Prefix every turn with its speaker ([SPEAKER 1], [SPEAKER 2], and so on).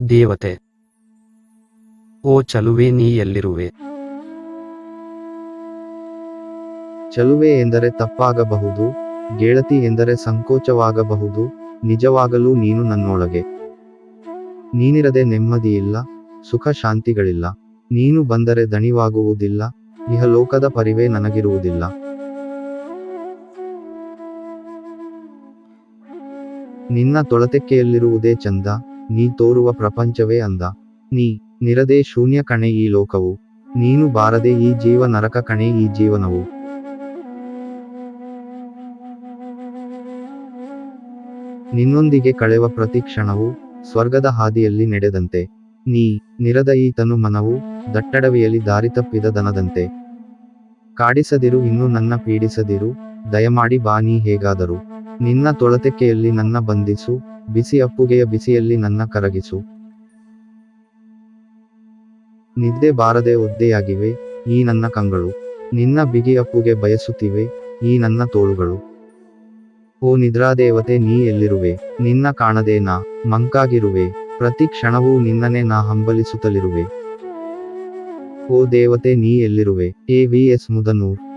[SPEAKER 1] ದೇವತೆ. ಓ ಚಲುವೆ ನೀ ಎಲ್ಲಿರುವೆ?
[SPEAKER 2] ಚಲುವೆ ಎಂದರೆ ತಪ್ಪಾಗಬಹುದು, ಗೆಳತಿ ಎಂದರೆ ಸಂಕೋಚವಾಗಬಹುದು, ನಿಜವಾಗಲೂ ನೀನು ನನ್ನೊಳಗೆ. ನೀನಿರದೆ ನೆಮ್ಮದಿಯಿಲ್ಲ, ಸುಖ ಶಾಂತಿಗಳಿಲ್ಲ, ನೀನು ಬಂದರೆ ದಣಿವಾಗುವುದಿಲ್ಲ, ಇಹಲೋಕದ ಪರಿವೇ ನನಗಿರುವುದಿಲ್ಲ. ನಿನ್ನ ತೊಳತೆಕ್ಕೆಯಲ್ಲಿರುವುದೇ ಚಂದ ನೀ ತೋರುವ ಪ್ರಪಂಚವೇ ಅಂದ. ನೀ, ನಿರದೆ ಶೂನ್ಯ ಕಣೆ ಈ ಲೋಕವು. ನೀನು ಬಾರದೆ ಈ ಜೀವ ನರಕ ಕಣೆ ಈ ಜೀವನವು. ನಿನ್ನೊಂದಿಗೆ ಕಳೆವ ಪ್ರತಿ ಕ್ಷಣವು ಸ್ವರ್ಗದ ಹಾದಿಯಲ್ಲಿ ನಡೆದಂತೆ. ನೀ, ನಿರದ ಈ ತನು ಮನವು ದಟ್ಟಡವಿಯಲ್ಲಿ ದಾರಿ ತಪ್ಪಿದ ದನದಂತೆ. ಕಾಡಿಸದಿರು, ಇನ್ನು ನನ್ನ ಪೀಡಿಸದಿರು. ದಯಮಾಡಿ ಬಾ ನೀ ಹೇಗಾದರೂ. ನಿನ್ನ ತೊಳತೆಕೆಯಲ್ಲಿ ನನ್ನ ಬಂಧಿಸು. ಬಿಸಿ ಅಪ್ಪುಗೆಯ ಬಿಸಿಯಲ್ಲಿ ನನ್ನ ಕರಗಿಸು. ನಿದ್ದೆ ಬಾರದೆ ಒದ್ದೆಯಾಗಿವೆ, ಈ ನನ್ನ ಕಂಗಳು. ನಿನ್ನ ಬಿಗಿ ಅಪ್ಪುಗೆ ಬಯಸುತ್ತಿವೆ, ಈ ನನ್ನ ತೋಳುಗಳು. ಓ ನಿದ್ರಾದೇವತೆ, ನೀ ಎಲ್ಲಿರುವೆ? ನಿನ್ನ ಕಾಣದೆ ನಾ, ಮಂಕಾಗಿರುವೆ. ಪ್ರತಿ ಕ್ಷಣವೂ ನಿನ್ನನೆ ನಾ ಹಂಬಲಿಸುತ್ತಲಿರುವೆ. ಓ ದೇವತೆ, ನೀ ಎಲ್ಲಿರುವೆ? A V S Mudanur.